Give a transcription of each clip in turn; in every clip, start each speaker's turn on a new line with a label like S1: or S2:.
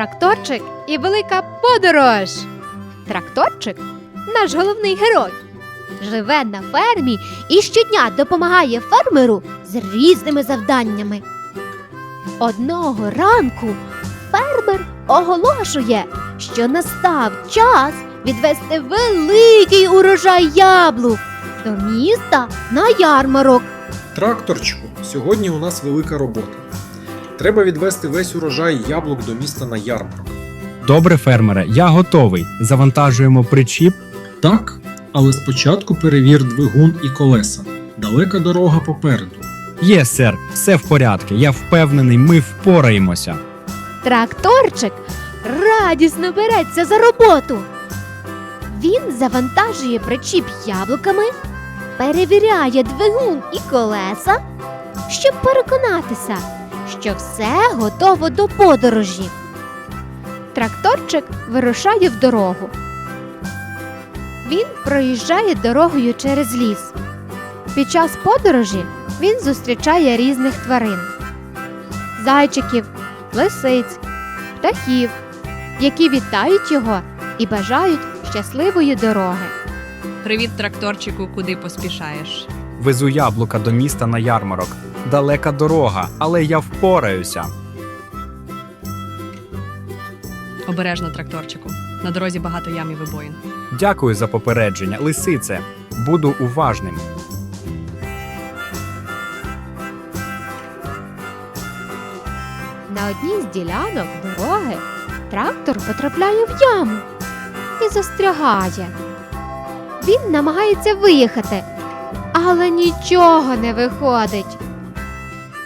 S1: Тракторчик і велика подорож. Тракторчик наш головний герой. Живе на фермі і щодня допомагає фермеру з різними завданнями. Одного ранку фермер оголошує, що настав час відвести великий урожай яблук до міста на ярмарок.
S2: Тракторчику, сьогодні у нас велика робота. Треба відвести весь урожай яблук до міста на ярмарок.
S3: Добре, фермере, я готовий. Завантажуємо причіп.
S2: Так, але спочатку перевір двигун і колеса. Далека дорога попереду.
S3: Є, сер, все в порядку. Я впевнений, ми впораємося.
S1: Тракторчик радісно береться за роботу. Він завантажує причіп яблуками, перевіряє двигун і колеса, щоб переконатися, що все готово до подорожі. Тракторчик вирушає в дорогу. Він проїжджає дорогою через ліс. Під час подорожі він зустрічає різних тварин: зайчиків, лисиць, птахів, які вітають його і бажають щасливої дороги.
S4: Привіт, тракторчику, куди поспішаєш?
S3: Везу яблука до міста на ярмарок. Далека дорога, але я впораюся.
S4: Обережно, тракторчику. На дорозі багато ям і вибоїн.
S3: Дякую за попередження, лисице. Буду уважним.
S1: На одній з ділянок дороги трактор потрапляє в яму і застрягає. Він намагається виїхати, але нічого не виходить.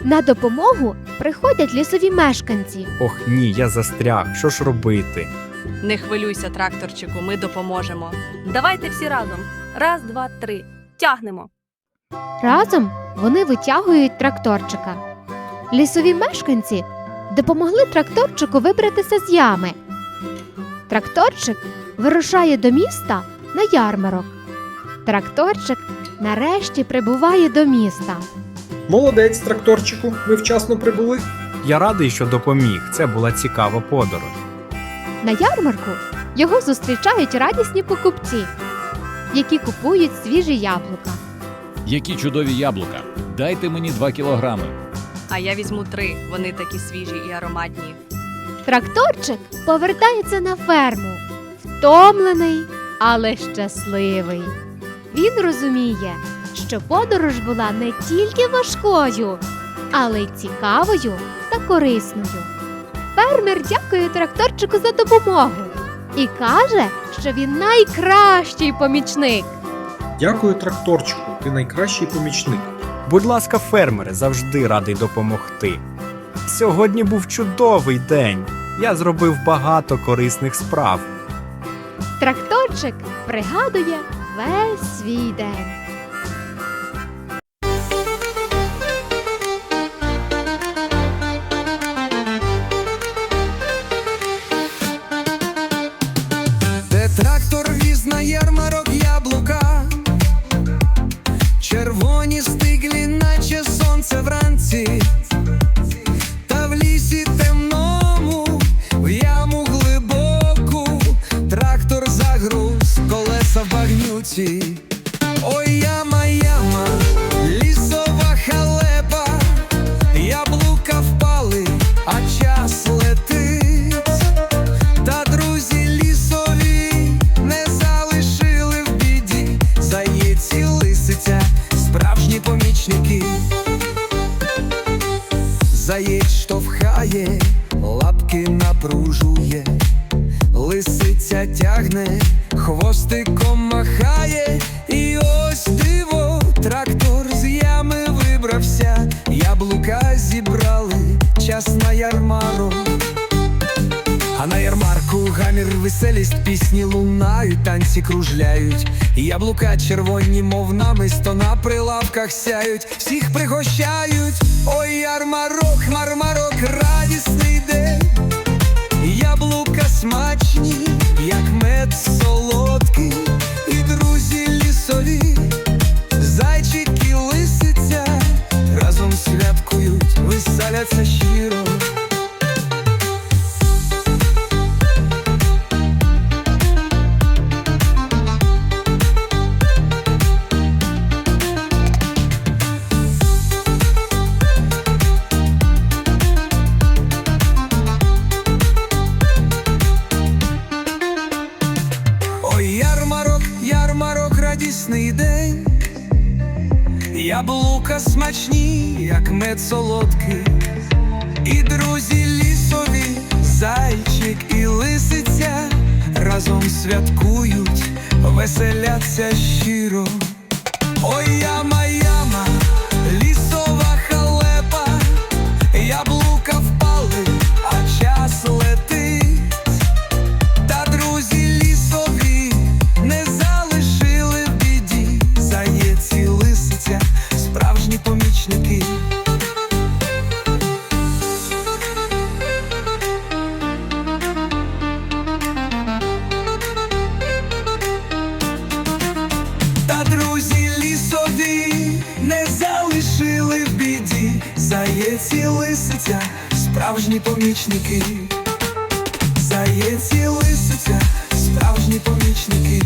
S1: На допомогу приходять лісові мешканці.
S3: Ох ні, я застряг. Що ж робити?
S4: Не хвилюйся, тракторчику, ми допоможемо.
S5: Давайте всі разом. Раз, два, три. Тягнемо.
S1: Разом вони витягують тракторчика. Лісові мешканці допомогли тракторчику вибратися з ями. Тракторчик вирушає до міста на ярмарок. Тракторчик нарешті прибуває до міста.
S2: Молодець, тракторчику, ви вчасно прибули.
S3: Я радий, що допоміг. Це була цікава подорож.
S1: На ярмарку його зустрічають радісні покупці, які купують свіжі яблука.
S6: Які чудові яблука. Дайте мені 2 кілограми.
S4: А я візьму три, вони такі свіжі і ароматні.
S1: Тракторчик повертається на ферму, втомлений, але щасливий. Він розуміє, що подорож була не тільки важкою, але й цікавою та корисною. Фермер дякує тракторчику за допомогу і каже, що він найкращий помічник.
S2: Дякую, тракторчику, ти найкращий помічник.
S3: Будь ласка, фермере, завжди радий допомогти. Сьогодні був чудовий день. Я зробив багато корисних справ.
S1: Тракторчик пригадує весь свій день.
S7: Де ярмарок яблука, червоні стиглі, наче сонце вранці, а час летить. Та друзі лісові не залишили в біді, заєць і лисиця, справжні помічники. Заєць штовхає, лапки напружує, лисиця тягне, хвостиком пісні лунають, танці кружляють. Яблука червоні, мов намисто на прилавках сяють, всіх пригощають. Ой, ярмарок, мармарок, радісний смачні, як мед солодкий, і друзі лісові, зайчик і лисиця разом святкують, веселяться щиро. Ой, яма, біді, заєць і лисиця, справжні помічники. Заєці лисиця, справжні помічники.